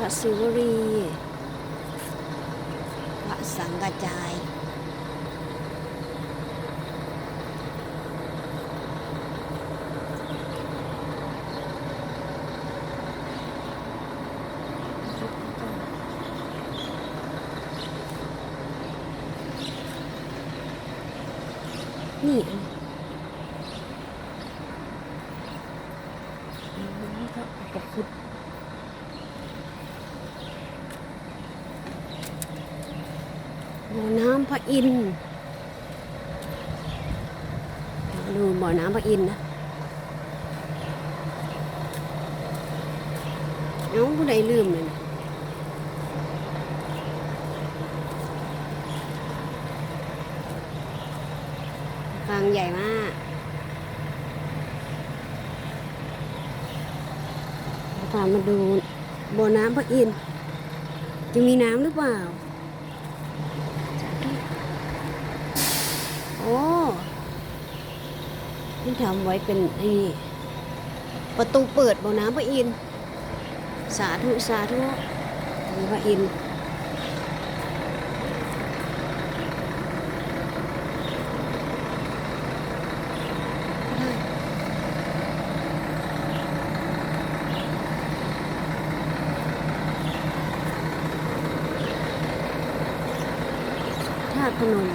ระศิวรีพระสังกจายนี่อันนี้ ก็กระพุทธบ่อน้ำพระอินทร์ดูบ่อน้ำพระอินทร์นะเอ้าผู้ใดลืมเลยนะฟางใหญ่มาก ตามมาดูบ่อน้ำพระอินทร์จะมีน้ำหรือเปล่า โอ้ที่ทำไว้เป็นไอ้นี่ประตูเปิดบ่อน้ำพระอินทร์สาธุ สาธุมีพระอินทร์ธาตุพนม